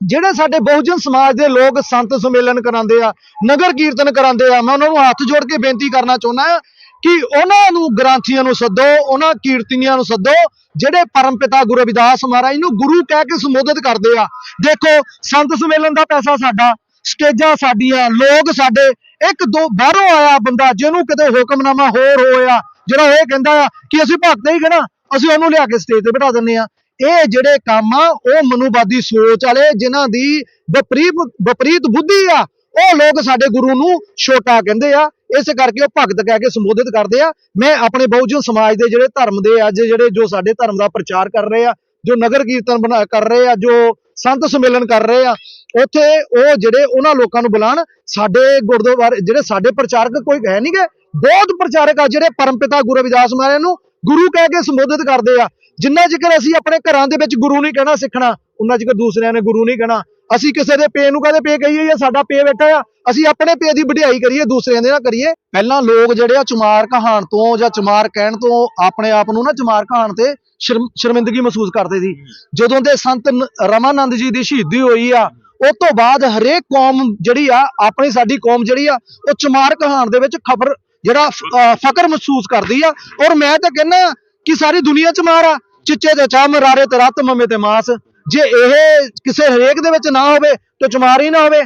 ਜਿਹੜੇ ਸਾਡੇ ਬਹੁਜਨ ਸਮਾਜ ਦੇ ਲੋਕ ਸੰਤ ਸੰਮੇਲਨ ਕਰਾਉਂਦੇ ਆ, ਨਗਰ ਕੀਰਤਨ ਕਰਾਉਂਦੇ ਆ, ਮੈਂ ਉਹਨਾਂ ਨੂੰ ਹੱਥ ਜੋੜ ਕੇ ਬੇਨਤੀ ਕਰਨਾ ਚਾਹੁੰਦਾ ਹਾਂ ਕਿ ਉਹਨਾਂ ਨੂੰ ਗ੍ਰੰਥੀਆਂ ਨੂੰ ਸੱਦੋ, ਉਹਨਾਂ ਕੀਰਤਨੀਆਂ ਨੂੰ ਸੱਦੋ, ਜਿਹੜੇ ਪਰਮਪਿਤਾ ਗੁਰੂ ਰਵਿਦਾਸ ਮਹਾਰਾਜ ਨੂੰ ਗੁਰੂ ਕਹਿ ਕੇ ਸੰਬੋਧਿਤ ਕਰਦੇ ਆ। ਦੇਖੋ, ਸੰਤ ਸੰਮੇਲਨ ਦਾ ਪੈਸਾ ਸਾਡਾ, ਸਟੇਜਾਂ ਸਾਡੀਆਂ, ਲੋਕ ਸਾਡੇ, ਇੱਕ ਦੋ ਬਾਹਰੋਂ ਆਇਆ ਬੰਦਾ ਜਿਹਨੂੰ ਕਿਤੇ ਹੁਕਮਨਾਮਾ ਹੋਰ ਹੋਇਆ, ਜਿਹੜਾ ਇਹ ਕਹਿੰਦਾ ਆ ਕਿ ਅਸੀਂ ਭਗਤ ਹੀ ਕਹਿਣਾ ਅਸੀਂ ਉਹਨੂੰ ਲਿਆ ਕੇ ਸਟੇਜ ਤੇ ਬਿਠਾ ਦਿੰਨੇ ਆ। ਇਹ ਜਿਹੜੇ ਕੰਮ ਆ, ਉਹ ਮਨੂਵਾਦੀ ਸੋਚ ਵਾਲੇ, ਜਿਨ੍ਹਾਂ ਦੀ ਵਿਪਰੀਤ ਵਿਪਰੀਤ ਬੁੱਧੀ ਆ, ਉਹ ਲੋਕ ਸਾਡੇ ਗੁਰੂ ਨੂੰ ਛੋਟਾ ਕਹਿੰਦੇ ਆ। ਇਸ ਕਰਕੇ ਉਹ ਭਗਤ ਕਹਿ ਕੇ ਸੰਬੋਧਿਤ ਕਰਦੇ ਆ। ਮੈਂ ਆਪਣੇ ਬਹੁਜਨ ਸਮਾਜ ਦੇ ਜਿਹੜੇ ਧਰਮ ਦੇ ਅੱਜ ਜਿਹੜੇ ਜੋ ਸਾਡੇ ਧਰਮ ਦਾ ਪ੍ਰਚਾਰ ਕਰ ਰਹੇ ਆ, ਜੋ ਨਗਰ ਕੀਰਤਨ ਬਣਾ, ਕਰ ਰਹੇ ਆ, ਜੋ ਸੰਤ ਸੰਮੇਲਨ ਕਰ ਰਹੇ ਆ, ਉੱਥੇ ਉਹ ਜਿਹੜੇ ਉਹਨਾਂ ਲੋਕਾਂ ਨੂੰ ਬੁਲਾਣ, ਸਾਡੇ ਗੁਰਦੁਆਰੇ, ਜਿਹੜੇ ਸਾਡੇ ਪ੍ਰਚਾਰਕ ਕੋਈ ਹੈ ਨਹੀਂਗੇ ਬਹੁਤ ਪ੍ਰਚਾਰਕ ਆ, ਜਿਹੜੇ ਪਰਮਪਿਤਾ ਗੁਰੂ ਰਵਿਦਾਸ ਮਹਾਰਾਜ ਨੂੰ ਗੁਰੂ ਕਹਿ ਕੇ ਸੰਬੋਧਿਤ ਕਰਦੇ ਆ। ਜਿੰਨਾ ਜਿਕਰ ਅਸੀਂ ਆਪਣੇ ਘਰਾਂ ਦੇ ਵਿੱਚ ਗੁਰੂ ਨਹੀਂ ਕਹਿਣਾ ਸਿੱਖਣਾ ਉਹਨਾਂ ਚਿਰ ਦੂਸਰਿਆਂ ਨੇ ਗੁਰੂ ਨਹੀਂ ਕਹਿਣਾ। ਅਸੀਂ ਕਿਸੇ ਦੇ ਪੇ ਨੂੰ ਕਹਦੇ ਪੇ ਕਹੀਏ ਜਾਂ ਸਾਡਾ ਪੇ ਬੈਠਾ ਆ? ਅਸੀਂ ਆਪਣੇ ਪੇ ਦੀ ਵਡਿਆਈ ਕਰੀਏ, ਦੂਸਰਿਆਂ ਦੇ ਨਾਲ ਕਰੀਏ। ਪਹਿਲਾਂ ਲੋਕ ਜਿਹੜੇ ਆ ਚਮਾਰ ਕਹਾਣ ਤੋਂ ਜਾਂ ਚਮਾਰ ਕਹਿਣ ਤੋਂ ਆਪਣੇ ਆਪ ਨੂੰ ਨਾ ਚਮਾਰ ਕਹਾਣ ਤੇ ਸ਼ਰਮ- ਸ਼ਰਮਿੰਦਗੀ ਮਹਿਸੂਸ ਕਰਦੇ ਸੀ। ਜਦੋਂ ਦੇ ਸੰਤ ਰਮਾਨੰਦ ਜੀ ਦੀ ਸ਼ਹੀਦੀ ਹੋਈ ਆ, ਉਸ ਤੋਂ ਬਾਅਦ ਹਰੇਕ ਕੌਮ ਜਿਹੜੀ ਆ, ਆਪਣੀ ਸਾਡੀ ਕੌਮ ਜਿਹੜੀ ਆ, ਉਹ ਚਮਾਰ ਕਹਾਣ ਦੇ ਵਿੱਚ ਖਬਰ, ਜਿਹੜਾ ਫਕਰ ਮਹਿਸੂਸ ਕਰਦੀ ਆ। ਔਰ ਮੈਂ ਤਾਂ ਕਹਿੰਦਾ ਕਿ ਸਾਰੀ ਦੁਨੀਆ ਚਮਾਰ ਆ। ਚਿੱਚੇ ਤੇ ਚਾਹ ਮਰਾਰੇ ਤੇ ਰੱਤ, ਮਮੇ ਤੇ ਮਾਸ। ਜੇ ਇਹ ਕਿਸੇ ਹਰੇਕ ਦੇ ਵਿੱਚ ਨਾ ਹੋਵੇ, ਤੇ ਚਮਾਰ ਹੀ ਨਾ ਹੋਵੇ,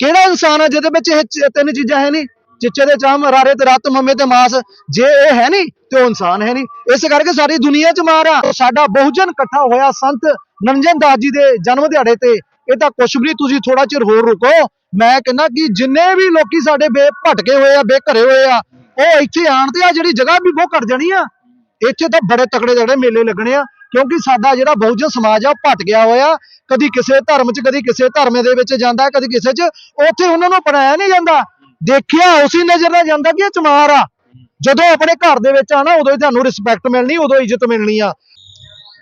ਕਿਹੜਾ ਇਨਸਾਨ ਆ ਜਿਹਦੇ ਵਿੱਚ ਇਹ ਤਿੰਨ ਚੀਜ਼ਾਂ ਹੈ ਨਹੀਂ ਚਿੱਚੇ ਦੇ ਚਾਹ ਮਰਾਰੇ ਤੇ ਰੱਤ, ਮਮੇ ਤੇ ਮਾਸ। ਜੇ ਇਹ ਹੈ ਨਹੀਂ ਤੇ ਉਹ ਇਨਸਾਨ ਹੈ ਨਹੀਂ ਇਸ ਕਰਕੇ ਸਾਰੀ ਦੁਨੀਆ ਚ ਮਾਰ ਆ। ਸਾਡਾ ਬਹੁਜਨ ਇਕੱਠਾ ਹੋਇਆ ਸੰਤ ਨੰਜਨ ਦਾਸ ਜੀ ਦੇ ਜਨਮ ਦਿਹਾੜੇ ਤੇ। ਇਹ ਤਾਂ ਕੁਛ ਵੀ ਤੁਸੀਂ ਥੋੜਾ ਚਿਰ ਹੋਰ ਰੁਕੋ। ਮੈਂ ਕਹਿੰਦਾ ਕਿ ਜਿੰਨੇ ਵੀ ਲੋਕੀ ਸਾਡੇ ਬੇ ਭਟਕੇ ਹੋਏ ਆ, ਬੇਘਰੇ ਹੋਏ ਆ, ਉਹ ਇੱਥੇ ਆਣ ਤੇ ਆ ਜਿਹੜੀ ਜਗ੍ਹਾ ਵੀ ਬਹੁਤ ਘਟ ਜਾਣੀ ਆ। ਇੱਥੇ ਤਾਂ ਬੜੇ ਤਕੜੇ ਤਕੜੇ ਮੇਲੇ ਲੱਗਣੇ ਆ ਕਿਉਂਕਿ ਸਾਡਾ ਜਿਹੜਾ ਬਹੁਜਨ ਸਮਾਜ ਆ ਉਹ ਭਟ ਗਿਆ ਹੋਇਆ। ਕਦੀ ਕਿਸੇ ਧਰਮ 'ਚ ਕਦੀ ਕਿਸੇ ਧਰਮ ਦੇ ਵਿੱਚ ਜਾਂਦਾ ਕਦੀ ਕਿਸੇ 'ਚ। ਉੱਥੇ ਉਹਨਾਂ ਨੂੰ ਪੜਾਇਆ ਨਹੀਂ ਜਾਂਦਾ। ਦੇਖਿਆ ਉਸੇ ਨਜ਼ਰ ਨਾਲ ਜਾਂਦਾ ਕਿ ਇਹ ਚਮਾਰ ਆ। ਜਦੋਂ ਆਪਣੇ ਘਰ ਦੇ ਵਿੱਚ ਆਣਾ ਉਦੋਂ ਹੀ ਤੁਹਾਨੂੰ ਰਿਸਪੈਕਟ ਮਿਲਣੀ ਉਦੋਂ ਇੱਜ਼ਤ ਮਿਲਣੀ ਆ।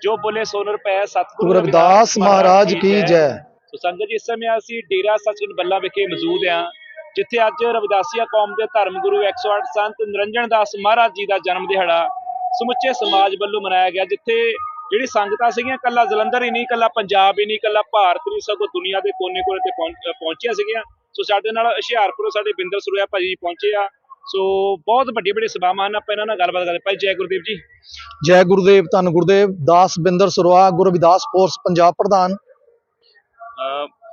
ਜੋ ਬੋਲੇ ਸੋ ਪੈ ਸਤਿਗੁਰੂ ਗੁਰੂ ਰਵਿਦਾਸ ਮਹਾਰਾਜ ਕੀ ਜੈ। ਸੋ ਸੰਗਤ ਜੀ ਇਸ ਸਮੇਂ ਅਸੀਂ ਡੇਰਾ ਸੱਚਖੰਡ ਬੱਲਾ ਵਿਖੇ ਮੌਜੂਦ ਹਾਂ ਜਿੱਥੇ ਅੱਜ ਰਵਿਦਾਸੀਆ ਕੌਮ ਦੇ ਧਰਮ ਗੁਰੂ 108 ਸੰਤ ਨਿਰੰਜਨ ਦਾਸ ਮਹਾਰਾਜ ਜੀ ਦਾ ਜਨਮ ਦਿਹਾੜਾ ਸਮੁੱਚੇ ਸਮਾਜ ਵੱਲੋਂ ਮਨਾਇਆ ਗਿਆ ਜਿੱਥੇ ਜਿਹੜੀ ਸੰਗਤਾਂ ਸੀਗੀਆਂ ਕੱਲਾ ਜਲੰਧਰ ਹੀ ਨਹੀਂ ਕੱਲਾ ਪੰਜਾਬ ਹੀ ਨਹੀਂ ਕੱਲਾ ਭਾਰਤ ਨਹੀਂ ਸਗੋਂ ਦੁਨੀਆ ਦੇ ਕੋਨੇ-ਕੋਨੇ ਤੇ ਪਹੁੰਚ- ਪਹੁੰਚੀਆਂ ਸੀਗੀਆਂ। ਸੋ ਸਾਡੇ ਨਾਲ ਹੁਸ਼ਿਆਰਪੁਰੋਂ ਸਾਡੇ ਬਿੰਦਰ ਸਰੋਇਆ ਭਾਜੀ ਪਹੁੰਚੇ ਆ। ਸੋ ਬਹੁਤ ਵੱਡੀ ਵੱਡੀ ਸਭਾਵਾਂ ਹਨ ਆਪਾਂ ਇਹਨਾਂ ਨਾਲ ਗੱਲਬਾਤ ਕਰਦੇ ਭਾਈ ਜੈ ਗੁਰਦੇਵ ਜੀ। ਜੈ ਗੁਰਦੇਵ ਧੰਨ ਗੁਰਦੇਵ ਦਾਸ ਬਿੰਦਰ ਸਰਵਾ ਗੁਰੂ ਫੋਰਸ ਪੰਜਾਬ ਪ੍ਰਧਾਨ।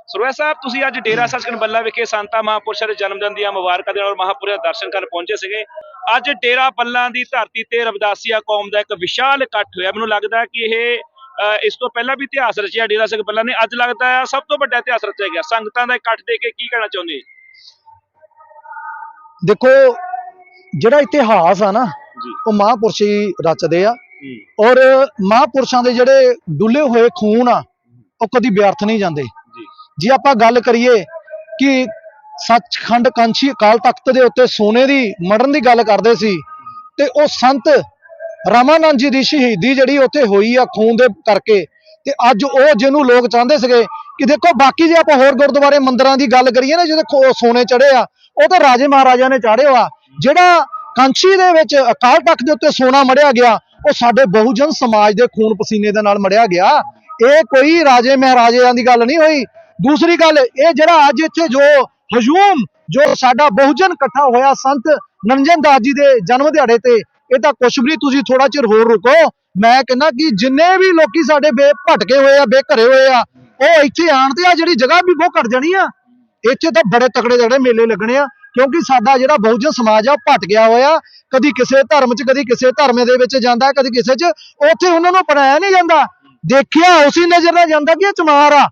ਅਹ ਸਰੋਇਆ ਸਾਹਿਬ ਤੁਸੀਂ ਅੱਜ ਡੇਰਾ ਸੱਚਖੰਡ ਬੱਲਾ ਵਿਖੇ ਸੰਤਾ ਮਹਾਂਪੁਰਸ਼ਾਂ ਦੇ ਜਨਮ ਦਿਨ ਦੀਆਂ ਮੁਬਾਰਕਾਂ ਦੇ ਨਾਲ ਮਹਾਂਪੁਰਸ਼ ਦੇ ਦਰਸ਼ਨ ਕਰਨ ਪਹੁੰਚੇ ਸੀਗੇ। ਅੱਜ ਡੇਰਾ ਬੱਲਾ ਦੀ ਧਰਤੀ ਤੇ ਰਵਿਦਾਸੀਆ ਕੌਮ ਦਾ ਇੱਕ ਵਿਸ਼ਾਲ ਇਕੱਠ ਹੋਇਆ। ਮੈਨੂੰ ਲੱਗਦਾ ਹੈ ਕਿ ਇਹ ਇਸ ਤੋਂ ਪਹਿਲਾਂ ਵੀ ਇਤਿਹਾਸ ਰਚਿਆ ਡੇਰਾ ਸਿੰਘ ਬੱਲਾ ਨੇ। ਅੱਜ ਲੱਗਦਾ ਹੈ ਸਭ ਤੋਂ ਵੱਡਾ ਇਤਿਹਾਸ ਰਚਿਆ ਗਿਆ। ਸੰਗਤਾਂ ਦਾ ਇਕੱਠ ਦੇ ਕੇ ਕੀ ਕਹਿਣਾ ਚਾਹੁੰਦੇ ਦੇਖੋ ਜਿਹੜਾ ਇਤਿਹਾਸ ਆ ਨਾ ਉਹ ਮਹਾਂਪੁਰਸ਼ ਹੀ ਰਚਦੇ ਆ। ਔਰ ਮਹਾਂਪੁਰਸ਼ਾਂ ਦੇ ਜਿਹੜੇ ਡੁੱਲੇ ਹੋਏ ਖੂਨ ਆ ਉਹ ਕਦੀ ਵਿਅਰਥ ਨਹੀਂ ਜਾਂਦੇ। ਜੇ ਆਪਾਂ ਗੱਲ ਕਰੀਏ ਕਿ ਸੱਚਖੰਡ ਕਾਂਛੀ ਅਕਾਲ ਤਖਤ ਦੇ ਉੱਤੇ ਸੋਨੇ ਦੀ ਮੜਨ ਦੀ ਗੱਲ ਕਰਦੇ ਸੀ ਤੇ ਉਹ ਸੰਤ ਰਾਮਾਨੰਦ ਜੀ ਦੀ ਸ਼ਹੀਦੀ ਜਿਹੜੀ ਉੱਥੇ ਹੋਈ ਆ ਖੂਨ ਦੇ ਕਰਕੇ ਤੇ ਅੱਜ ਉਹ ਜਿਹਨੂੰ ਲੋਕ ਚਾਹੁੰਦੇ ਸੀਗੇ ਕਿ ਦੇਖੋ ਬਾਕੀ ਜੇ ਆਪਾਂ ਹੋਰ ਗੁਰਦੁਆਰੇ ਮੰਦਿਰਾਂ ਦੀ ਗੱਲ ਕਰੀਏ ਨਾ, ਜਿਹਦੇ ਸੋਨੇ ਚੜੇ ਆ, ਉਹ ਤਾਂ ਰਾਜੇ ਮਹਾਰਾਜਾ ਨੇ ਚਾੜੇ ਆ। ਜਿਹੜਾ ਕਾਂਛੀ ਦੇ ਵਿੱਚ ਅਕਾਲ ਤਖਤ ਦੇ ਉੱਤੇ ਸੋਨਾ ਮੜਿਆ ਗਿਆ, ਉਹ ਸਾਡੇ ਬਹੁਜਨ ਸਮਾਜ ਦੇ ਖੂਨ ਪਸੀਨੇ ਦੇ ਨਾਲ ਮੜਿਆ ਗਿਆ। ਇਹ ਕੋਈ ਰਾਜੇ ਮਹਾਰਾਜਿਆਂ ਦੀ ਗੱਲ ਨਹੀਂ ਹੋਈ। ਦੂਸਰੀ ਗੱਲ, ਇਹ ਜਿਹੜਾ ਅੱਜ ਇੱਥੇ ਜੋ ਹਜੂਮ, ਜੋ ਸਾਡਾ ਬਹੁਜਨ ਇਕੱਠਾ ਹੋਇਆ ਸੰਤ ਨੰਜਨ ਦਾਸ ਜੀ ਦੇ ਜਨਮ ਦਿਹਾੜੇ ਤੇ, ਇਹ ਤਾਂ ਕੁਛ ਵੀ ਤੁਸੀਂ ਥੋੜਾ ਚਿਰ ਹੋਰ ਰੁਕੋ। ਮੈਂ ਕਹਿੰਦਾ ਕਿ ਜਿੰਨੇ ਵੀ ਲੋਕੀ ਸਾਡੇ ਬੇ ਭਟਕੇ ਹੋਏ ਆ ਬੇਘਰੇ ਹੋਏ ਆ, ਉਹ ਇੱਥੇ ਆਣ ਤੇ ਆ ਜਿਹੜੀ ਜਗ੍ਹਾ ਵੀ ਬਹੁਤ ਘਟ ਜਾਣੀ ਆ, ਇੱਥੇ ਤਾਂ ਬੜੇ ਤਕੜੇ ਤਕੜੇ ਮੇਲੇ ਲੱਗਣੇ ਆ, ਕਿਉਂਕਿ ਸਾਡਾ ਜਿਹੜਾ ਬਹੁਜਨ ਸਮਾਜ ਆ, ਉਹ ਭਟ ਹੋਇਆ, ਕਦੀ ਕਿਸੇ ਧਰਮ 'ਚ, ਕਦੀ ਕਿਸੇ ਧਰਮ ਦੇ ਵਿੱਚ ਜਾਂਦਾ, ਕਦੀ ਕਿਸੇ 'ਚ, ਉੱਥੇ ਉਹਨਾਂ ਨੂੰ ਬਣਾਇਆ ਨਹੀਂ ਜਾਂਦਾ। ਦੇਖਿਆ ਉਸੇ ਨਜ਼ਰ ਨਾਲ ਜਾਂਦਾ ਕਿ ਇਹ ਚਮਾਰ ਆ।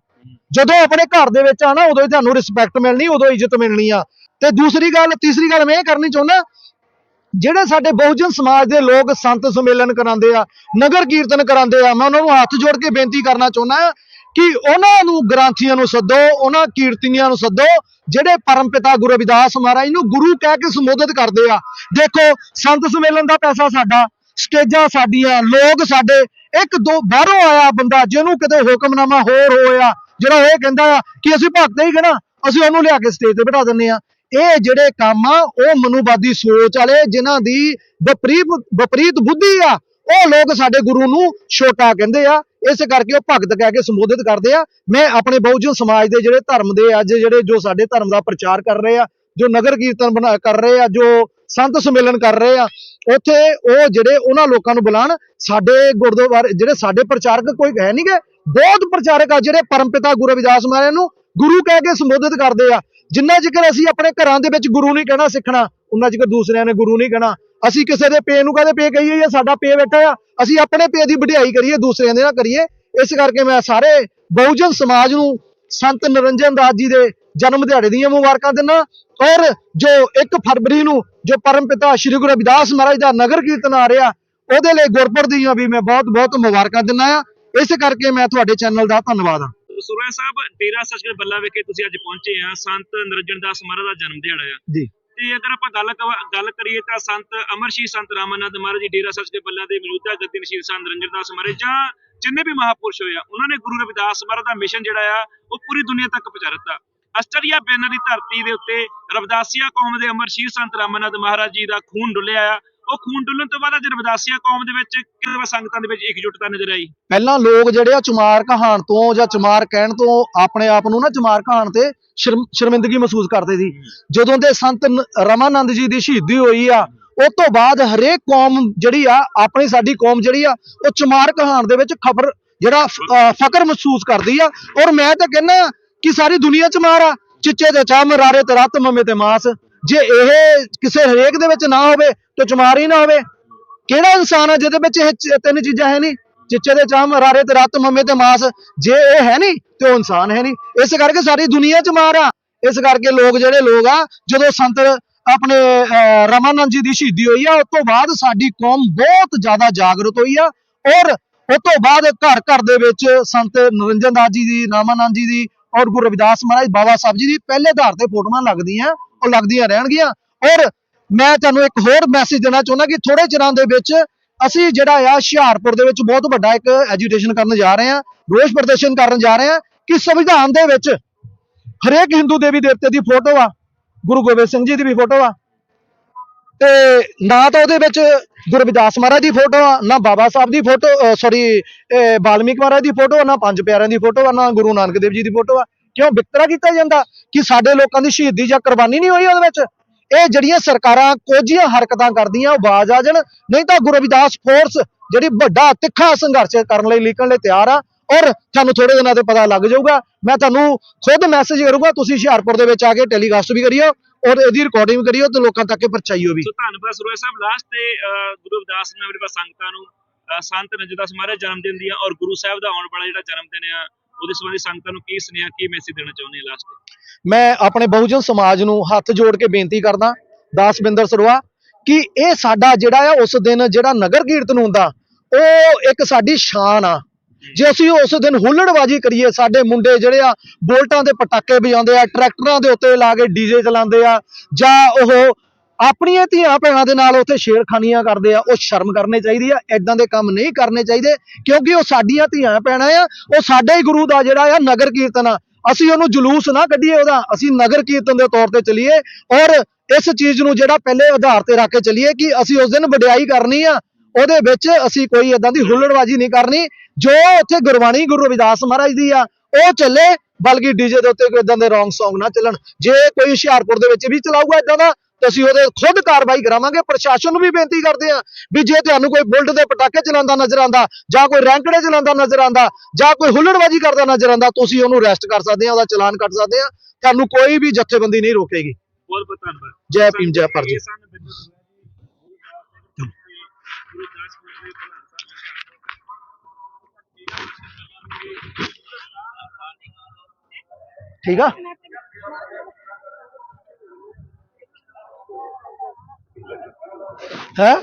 ਜਦੋਂ ਆਪਣੇ ਘਰ ਦੇ ਵਿੱਚ ਆਣਾ ਉਦੋਂ ਹੀ ਤੁਹਾਨੂੰ ਰਿਸਪੈਕਟ ਮਿਲਣੀ, ਉਦੋਂ ਇੱਜ਼ਤ ਮਿਲਣੀ ਆ। ਤੇ ਦੂਸਰੀ ਗੱਲ, ਤੀਸਰੀ ਗੱਲ ਮੈਂ ਇਹ ਕਰਨੀ ਚਾਹੁੰਦਾ, ਜਿਹੜੇ ਸਾਡੇ ਬਹੁਜਨ ਸਮਾਜ ਦੇ ਲੋਕ ਸੰਤ ਸੰਮੇਲਨ ਕਰਾਉਂਦੇ ਆ, ਨਗਰ ਕੀਰਤਨ ਕਰਾਉਂਦੇ ਆ, ਮੈਂ ਉਹਨਾਂ ਨੂੰ ਹੱਥ ਜੋੜ ਕੇ ਬੇਨਤੀ ਕਰਨਾ ਚਾਹੁੰਦਾ ਕਿ ਉਹਨਾਂ ਨੂੰ ਗ੍ਰੰਥੀਆਂ ਨੂੰ ਸੱਦੋ, ਉਹਨਾਂ ਕੀਰਤਨੀਆਂ ਨੂੰ ਸੱਦੋ, ਜਿਹੜੇ ਪਰਮਪਿਤਾ ਗੁਰੂ ਰਵਿਦਾਸ ਮਹਾਰਾਜ ਨੂੰ ਗੁਰੂ ਕਹਿ ਕੇ ਸੰਬੋਧਿਤ ਕਰਦੇ ਆ। ਦੇਖੋ, ਸੰਤ ਸੰਮੇਲਨ ਦਾ ਪੈਸਾ ਸਾਡਾ, ਸਟੇਜਾਂ ਸਾਡੀਆਂ, ਲੋਕ ਸਾਡੇ, ਇੱਕ ਦੋ ਬਾਹਰੋਂ ਆਇਆ ਬੰਦਾ ਜਿਹਨੂੰ ਕਿਤੇ ਹੁਕਮਨਾਮਾ ਹੋਰ ਹੋਇਆ ਜਿਹੜਾ ਇਹ ਕਹਿੰਦਾ ਆ ਕਿ ਅਸੀਂ ਭਗਤ ਹੀ ਕਹਿਣਾ, ਅਸੀਂ ਉਹਨੂੰ ਲਿਆ ਕੇ ਸਟੇਜ ਤੇ ਬਿਠਾ ਦਿੰਨੇ ਆ ਇਹ ਜਿਹੜੇ ਕੰਮ ਆ, ਉਹ ਮਨੂਵਾਦੀ ਸੋਚ ਵਾਲੇ, ਜਿਨ੍ਹਾਂ ਦੀ ਵਿਪਰੀਤ ਵਿਪਰੀਤ ਬੁੱਧੀ ਆ, ਉਹ ਲੋਕ ਸਾਡੇ ਗੁਰੂ ਨੂੰ ਛੋਟਾ ਕਹਿੰਦੇ ਆ। ਇਸ ਕਰਕੇ ਉਹ ਭਗਤ ਕਹਿ ਕੇ ਸੰਬੋਧਿਤ ਕਰਦੇ ਆ। ਮੈਂ ਆਪਣੇ ਬਹੁਜਨ ਸਮਾਜ ਦੇ ਜਿਹੜੇ ਧਰਮ ਦੇ ਅੱਜ ਜਿਹੜੇ ਜੋ ਸਾਡੇ ਧਰਮ ਦਾ ਪ੍ਰਚਾਰ ਕਰ ਰਹੇ ਆ, ਜੋ ਨਗਰ ਕੀਰਤਨ ਬਣਾ, ਕਰ ਰਹੇ ਆ, ਜੋ ਸੰਤ ਸੰਮੇਲਨ ਕਰ ਰਹੇ ਆ, ਉੱਥੇ ਉਹ ਜਿਹੜੇ ਉਹਨਾਂ ਲੋਕਾਂ ਨੂੰ ਬੁਲਾਣ, ਸਾਡੇ ਗੁਰਦੁਆਰੇ, ਜਿਹੜੇ ਸਾਡੇ ਪ੍ਰਚਾਰਕ ਕੋਈ ਹੈ ਨਹੀਂਗੇ ਬਹੁਤ ਪ੍ਰਚਾਰਕ ਆ ਜਿਹੜੇ ਪਰਮਪਿਤਾ ਗੁਰੂ ਰਵਿਦਾਸ ਮਹਾਰਾਜ ਨੂੰ ਗੁਰੂ ਕਹਿ ਕੇ ਸੰਬੋਧਿਤ ਕਰਦੇ ਆ। ਜਿੰਨਾ ਜ਼ਿਕਰ ਅਸੀਂ ਆਪਣੇ ਘਰਾਂ ਦੇ ਵਿੱਚ ਗੁਰੂ ਨਹੀਂ ਕਹਿਣਾ ਸਿੱਖਣਾ ਉਹਨਾਂ ਜ਼ਿਕਰ ਦੂਸਰਿਆਂ ਨੇ ਗੁਰੂ ਨਹੀਂ ਕਹਿਣਾ। ਅਸੀਂ ਕਿਸੇ ਦੇ ਪੇ ਨੂੰ ਕਹਦੇ ਪੇ ਕਹੀਏ ਜਾਂ ਸਾਡਾ ਪੇ ਬੈਠਾ ਆ? ਅਸੀਂ ਆਪਣੇ ਪੇ ਦੀ ਵਡਿਆਈ ਕਰੀਏ, ਦੂਸਰਿਆਂ ਦੇ ਨਾਲ ਕਰੀਏ। ਇਸ ਕਰਕੇ ਮੈਂ ਸਾਰੇ ਬਹੁਜਨ ਸਮਾਜ ਨੂੰ ਸੰਤ ਨਿਰੰਜਨ ਦਾਸ ਜੀ ਦੇ ਜਨਮ ਦਿਹਾੜੇ ਦੀਆਂ ਮੁਬਾਰਕਾਂ ਦਿੰਦਾ ਔਰ ਜੋ 1 ਫਰਵਰੀ ਨੂੰ ਜੋ ਪਰਮਪਿਤਾ ਸ੍ਰੀ ਗੁਰੂ ਰਵਿਦਾਸ ਮਹਾਰਾਜ ਦਾ ਨਗਰ ਕੀਰਤਨ ਆ ਰਿਹਾ, ਉਹਦੇ ਲਈ ਗੁਰਪੁਰ ਦੀਆਂ ਵੀ ਮੈਂ ਬਹੁਤ ਬਹੁਤ ਮੁਬਾਰਕਾਂ ਦਿੰਦਾ ਆ। ਇਸ ਕਰਕੇ ਮੈਂ ਤੁਹਾਡੇ ਚੈਨਲ ਦਾ ਧੰਨਵਾਦ ਹਾਂ। ਸੁਰਿਆ ਸਾਹਿਬ ਡੇਰਾ ਸਚਖੰਡ ਬੱਲਾ ਵਿਖੇ ਤੁਸੀਂ ਅੱਜ ਪਹੁੰਚੇ ਆ ਸੰਤ ਨਿਰੰਜਨ ਦਾਸ ਮਹਾਰਾਜ ਦਾ ਜਨਮ ਦਿਹਾੜਾ ਆ। ਜੀ। ਤੇ ਅਗਰ ਆਪਾਂ ਗੱਲ ਗੱਲ ਕਰੀਏ ਤਾਂ ਸੰਤ ਅਮਰਸ਼ੀ ਸੰਤ ਰਾਮਾਨੰਦ ਮਹਾਰਾਜ ਜੀ ਡੇਰਾ ਸਚਖੰਡ ਬੱਲਾ ਦੇ ਮੌਜੂਦਾ ਗੱਦੀ ਨਸ਼ੀਰ ਸੰਤ ਨਿਰੰਜਨ ਦਾਸ ਮਹਾਰਾਜ ਜਾਂ ਜਿੰਨੇ ਵੀ ਮਹਾਪੁਰਸ਼ ਹੋਏ ਆ ਉਹਨਾਂ ਨੇ ਗੁਰੂ ਰਵਿਦਾਸ ਮਹਾਰਾਜ ਦਾ ਮਿਸ਼ਨ ਜਿਹੜਾ ਆ ਉਹ ਪੂਰੀ ਦੁਨੀਆ ਤੱਕ ਪਹੁੰਚਾ ਦਿੱਤਾ। ਆਸਟਰੀਆ ਬੈਨਰ ਦੀ ਧਰਤੀ ਦੇ ਉੱਤੇ ਰਵਿਦਾਸੀਆ ਕੌਮ ਦੇ ਅਮਰਸ਼ੀਰ ਸੰਤ ਰਾਮਾਨੰਦ ਮਹਾਰਾਜ ਜੀ ਦਾ ਖੂਨ ਡੁੱਲਿਆ ਆ ਉਹ ਖੂਨ ਡੁੱਲਣ ਤੋਂ ਬਾਅਦ ਅੱਜ ਰਵਿਦਾਸੀਆ ਕੌਮ ਦੇ ਵਿੱਚ ਕਿਤੇ ਸੰਗਤਾਂ ਦੇ ਵਿੱਚ ਇਕਜੁੱਟਤਾ ਨਜ਼ਰ ਆਈ? ਪਹਿਲਾਂ ਲੋਕ ਜਿਹੜੇ ਆ ਚਮਾਰ ਕਹਾਣ ਤੋਂ ਜਾਂ ਚਮਾਰ ਕਹਿਣ ਤੋਂ ਆਪਣੇ ਆਪ ਨੂੰ ਨਾ ਚਮਾਰ ਕਹਾਣ ਤੇ ਸ਼ਰਮਿੰਦਗੀ ਮਹਿਸੂਸ ਕਰਦੇ ਸੀ। ਜਦੋਂ ਦੇ ਸੰਤ ਰਮਾਨੰਦ ਜੀ ਦੀ ਸ਼ਹੀਦੀ ਹੋਈ ਆ, ਉਸ ਤੋਂ ਬਾਅਦ ਹਰੇਕ ਕੌਮ ਜਿਹੜੀ ਆ, ਆਪਣੀ ਸਾਡੀ ਕੌਮ ਜਿਹੜੀ ਆ, ਉਹ ਚਮਾਰ ਕਹਾਣ ਦੇ ਵਿੱਚ ਖਬਰ, ਜਿਹੜਾ ਫਕਰ ਮਹਿਸੂਸ ਕਰਦੀ ਆ। ਔਰ ਮੈਂ ਤਾਂ ਕਹਿੰਦਾ ਕਿ ਸਾਰੀ ਦੁਨੀਆ ਚਮਾਰ ਆ। ਚਿੱਚੇ ਤੇ ਚਾਹ ਮਰਾਰੇ ਤੇ ਰੱਤ ਮਮੇ ਤੇ ਮਾਸ। ਜੇ ਇਹ ਕਿਸੇ ਹਰੇਕ ਦੇ ਵਿੱਚ ਨਾ ਹੋਵੇ ਤੇ ਚਮਾਰ ਹੀ ਨਾ ਹੋਵੇ ਕਿਹੜਾ ਇਨਸਾਨ ਆ ਜਿਹਦੇ ਵਿੱਚ ਇਹ ਤਿੰਨ ਚੀਜ਼ਾਂ ਹੈ ਨਹੀਂ? ਚਿੱਚੇ ਦੇ ਚਾਹ ਮਰਾਰੇ ਤੇ ਰੱਤ ਮਮੇ ਤੇ ਮਾਸ ਜੇ ਇਹ ਹੈ ਨਹੀਂ ਤੇ ਉਹ ਇਨਸਾਨ ਹੈ ਨਹੀਂ। ਇਸ ਕਰਕੇ ਸਾਰੀ ਦੁਨੀਆ ਚ ਮਾਰ ਆ। ਇਸ ਕਰਕੇ ਲੋਕ ਜਿਹੜੇ ਲੋਕ ਆ ਜਦੋਂ ਸੰਤ ਆਪਣੇ ਅਹ, ਰਮਾਨੰਦ ਜੀ ਦੀ ਸ਼ਹੀਦੀ ਹੋਈ ਆ ਉਸ ਤੋਂ ਬਾਅਦ ਸਾਡੀ ਕੌਮ ਬਹੁਤ ਜ਼ਿਆਦਾ ਜਾਗਰੂਕ ਹੋਈ ਆ ਔਰ ਉਸ ਤੋਂ ਬਾਅਦ ਘਰ ਘਰ ਦੇ ਵਿੱਚ ਸੰਤ ਨਿਰੰਜਨ ਦਾਸ ਜੀ ਦੀ ਰਾਮਾਨੰਦ ਜੀ ਦੀ ਔਰ ਗੁਰੂ ਰਵਿਦਾਸ ਮਹਾਰਾਜ ਬਾਬਾ ਸਾਹਿਬ ਜੀ ਦੀ ਪਹਿਲੇ ਆਧਾਰ ਤੇ ਫੋਟੋਆਂ ਲੱਗਦੀਆਂ। ਉਹ ਲੱਗਦੀਆਂ ਰਹਿਣਗੀਆਂ। ਔਰ ਮੈਂ ਤੁਹਾਨੂੰ ਇੱਕ ਹੋਰ ਮੈਸੇਜ ਦੇਣਾ ਚਾਹੁੰਦਾ ਕਿ ਥੋੜੇ ਚਿਰਾਂ ਦੇ ਵਿੱਚ ਅਸੀਂ ਜਿਹੜਾ ਆ ਹੁਸ਼ਿਆਰਪੁਰ ਦੇ ਵਿੱਚ ਬਹੁਤ ਵੱਡਾ ਇੱਕ ਐਜੀਟੇਸ਼ਨ ਕਰਨ ਜਾ ਰਹੇ ਹਾਂ, ਰੋਸ ਪ੍ਰਦਰਸ਼ਨ ਕਰਨ ਜਾ ਰਹੇ ਹਾਂ, ਕਿ ਸੰਵਿਧਾਨ ਦੇ ਵਿੱਚ ਹਰੇਕ ਹਿੰਦੂ ਦੇਵੀ ਦੇਵਤੇ ਦੀ ਫੋਟੋ ਆ, ਗੁਰੂ ਗੋਬਿੰਦ ਸਿੰਘ ਜੀ ਦੀ ਵੀ ਫੋਟੋ ਆ। ਤੇ ਨਾ ਤਾਂ ਉਹਦੇ ਵਿੱਚ ਗੁਰੂ ਰਵਿਦਾਸ ਮਹਾਰਾਜ ਦੀ ਫੋਟੋ ਆ, ਨਾ ਬਾਬਾ ਸਾਹਿਬ ਦੀ ਫੋਟੋ ਸੌਰੀ ਬਾਲਮੀਕ ਮਹਾਰਾਜ ਦੀ ਫੋਟੋ ਆ, ਨਾ ਪੰਜ ਪਿਆਰਿਆਂ ਦੀ ਫੋਟੋ ਆ, ਨਾ ਗੁਰੂ ਨਾਨਕ ਦੇਵ ਜੀ ਦੀ ਫੋਟੋ ਆ। ਕਿਉਂ ਵਿਤਕਰਾ ਕੀਤਾ ਜਾਂਦਾ? ਕਿ ਸਾਡੇ ਲੋਕਾਂ ਦੀ ਸ਼ਹੀਦੀ ਜਾਂ ਕੁਰਬਾਨੀ ਨਹੀਂ ਹੋਈ ਉਹਦੇ ਵਿੱਚ? ਇਹ ਜਿਹੜੀਆਂ ਸਰਕਾਰਾਂ ਕੋਝੀਆਂ ਹਰਕਤਾਂ ਕਰਦੀਆਂ, ਉਹ ਆ ਜਾਣ। ਨਹੀਂ ਤਾਂ ਗੁਰੂ ਰਵਿਦਾਸ ਫੋਰਸ ਜਿਹੜੀ ਵੱਡਾ ਤਿੱਖਾ ਸੰਘਰਸ਼ ਕਰਨ ਲਈ ਲਿਖਣ ਲਈ ਤਿਆਰ ਆ, ਔਰ ਤੁਹਾਨੂੰ ਥੋੜੇ ਦਿਨਾਂ ਤੇ ਪਤਾ ਲੱਗ ਜਾਊਗਾ। ਮੈਂ ਤੁਹਾਨੂੰ ਖੁਦ ਮੈਸੇਜ ਕਰੂੰਗਾ, ਤੁਸੀਂ ਹੁਸ਼ਿਆਰਪੁਰ ਦੇ ਵਿੱਚ ਆ ਕੇ ਟੈਲੀਕਾਸਟ ਵੀ ਕਰਿਓ, ਔਰ ਇਹਦੀ ਰਿਕਾਰਡਿੰਗ ਵੀ ਕਰਿਓ, ਤੇ ਲੋਕਾਂ ਤੱਕ ਇਹ ਪਹੁੰਚਾਈਓ ਵੀ ਸੋ ਧੰਨਵਾਦ ਸਰੋਏ ਸਾਹਿਬ ਲਾਸਟ ਤੇ ਗੁਰੂ ਰਵਿਦਾਸ ਨੇ ਸੰਗਤਾਂ ਨੂੰ ਸੰਤ ਨੰਜਦਾਸ ਮਹਾਰਾਜ ਜਨਮ ਦਿਨ ਦੀਆਂ, ਔਰ ਗੁਰੂ ਸਾਹਿਬ ਦਾ ਆਉਣ ਵਾਲਾ ਜਿਹੜਾ ਜਨਮ ਦਿਨ ਆ ਉਹਦੇ ਸੰਬੰਧੀ ਸੰਗਤਾਂ ਨੂੰ ਕੀ ਸੁਨੇਹਾ, ਕੀ ਮੈਸੇਜ ਦੇਣਾ ਚਾਹੁੰਦੇ ਆ ਲਾਸਟ ਤੇ ਮੈਂ ਆਪਣੇ ਬਹੁਜਨ ਸਮਾਜ ਨੂੰ ਹੱਥ ਜੋੜ ਕੇ ਬੇਨਤੀ ਕਰਦਾ, ਦਾਸ ਸਰਵਾ ਕਿ ਇਹ ਸਾਡਾ ਜਿਹੜਾ ਆ, ਉਸ ਦਿਨ ਜਿਹੜਾ ਨਗਰ ਕੀਰਤਨ ਹੁੰਦਾ, ਉਹ ਇੱਕ ਸਾਡੀ ਸ਼ਾਨ ਆ। ਜੇ ਅਸੀਂ ਉਸ ਦਿਨ ਹੁੱਲੜਬਾਜੀ ਕਰੀਏ, ਸਾਡੇ ਮੁੰਡੇ ਜਿਹੜੇ ਆ, ਬੋਲਟਾਂ ਦੇ ਪਟਾਕੇ ਵਜਾਉਂਦੇ ਆ, ਟਰੈਕਟਰਾਂ ਦੇ ਉੱਤੇ ਲਾ ਕੇ ਡੀਜੇ ਚਲਾਉਂਦੇ ਆ, ਜਾਂ ਉਹ ਆਪਣੀਆਂ ਧੀਆਂ ਭੈਣਾਂ ਦੇ ਨਾਲ ਉੱਥੇ ਛੇੜਖਾਨੀਆਂ ਕਰਦੇ ਆ, ਉਹ ਸ਼ਰਮ ਕਰਨੇ ਚਾਹੀਦੀ ਆ ਐਦਾਂ ਦੇ ਕੰਮ ਨਹੀਂ ਕਰਨੇ ਚਾਹੀਦੇ, ਕਿਉਂਕਿ ਉਹ ਸਾਡੀਆਂ ਧੀਆਂ ਭੈਣਾਂ ਆ, ਉਹ ਸਾਡੇ ਹੀ ਗੁਰੂ ਦਾ ਜਿਹੜਾ ਆ ਨਗਰ ਕੀਰਤਨ ਆ। ਅਸੀਂ ਉਹਨੂੰ ਜਲੂਸ ਨਾ ਕੱਢੀਏ ਉਹਦਾ, ਅਸੀਂ ਨਗਰ ਕੀਰਤਨ ਦੇ ਤੌਰ ਤੇ ਚੱਲੀਏ ਔਰ ਇਸ ਚੀਜ਼ ਨੂੰ ਜਿਹੜਾ ਪਹਿਲੇ ਆਧਾਰ ਤੇ ਰੱਖ ਕੇ ਚੱਲੀਏ ਕਿ ਅਸੀਂ ਉਸ ਦਿਨ ਵਡਿਆਈ ਕਰਨੀ ਆ, ਉਹਦੇ ਵਿੱਚ ਅਸੀਂ ਕੋਈ ਇਦਾਂ ਦੀ ਹੁੱਲੜਬਾਜੀ ਨਹੀਂ ਕਰਨੀ, ਜੋ ਉੱਥੇ ਗੁਰਬਾਣੀ ਗੁਰੂ ਰਵਿਦਾਸ ਮਹਾਰਾਜ ਦੀ ਆ, ਉਹ ਚੱਲੇ, ਬਲਕਿ ਡੀਜੇ ਦੇ ਉੱਤੇ ਕੋਈ ਇਦਾਂ ਦੇ ਰੋਂਗ Song ਨਾ ਚੱਲਣ। ਜੇ ਕੋਈ ਹੁਸ਼ਿਆਰਪੁਰ ਦੇ ਵਿੱਚ ਵੀ ਚਲਾਊਗਾ ਇਦਾਂ ਦਾ ਤਾਂ ਅਸੀਂ ਉਹਦੇ ਖੁਦ ਕਾਰਵਾਈ ਕਰਾਵਾਂਗੇ। ਪ੍ਰਸ਼ਾਸਨ ਨੂੰ ਵੀ ਬੇਨਤੀ ਕਰਦੇ ਆ ਵੀ ਜੇ ਤੁਹਾਨੂੰ ਕੋਈ ਬੁਲਟ ਦੇ ਪਟਾਕੇ ਚਲਾਉਂਦਾ ਨਜ਼ਰ ਆਂਦਾ ਜਾਂ ਕੋਈ ਰੈਂਕੜੇ ਚਲਾਉਂਦਾ ਨਜ਼ਰ ਆਂਦਾ ਜਾਂ ਕੋਈ ਹੁੱਲੜਬਾਜੀ ਕਰਦਾ ਨਜ਼ਰ ਆਂਦਾ ਤੁਸੀਂ ਉਹਨੂੰ ਅਰੈਸਟ ਕਰ ਸਕਦੇ ਆ ਉਹਦਾ ਚਲਾਨ ਕੱਟ ਸਕਦੇ ਆ ਤੁਹਾਨੂੰ ਕੋਈ ਵੀ ਜਥੇਬੰਦੀ ਨਹੀਂ ਰੋਕੇਗੀ। ਬਹੁਤ ਬਹੁਤ ਧੰਨਵਾਦ। ਜੈ ਭੀਮ ਜੈ ਭਾਰਤ ਠੀਕ ਆ? ਹੈ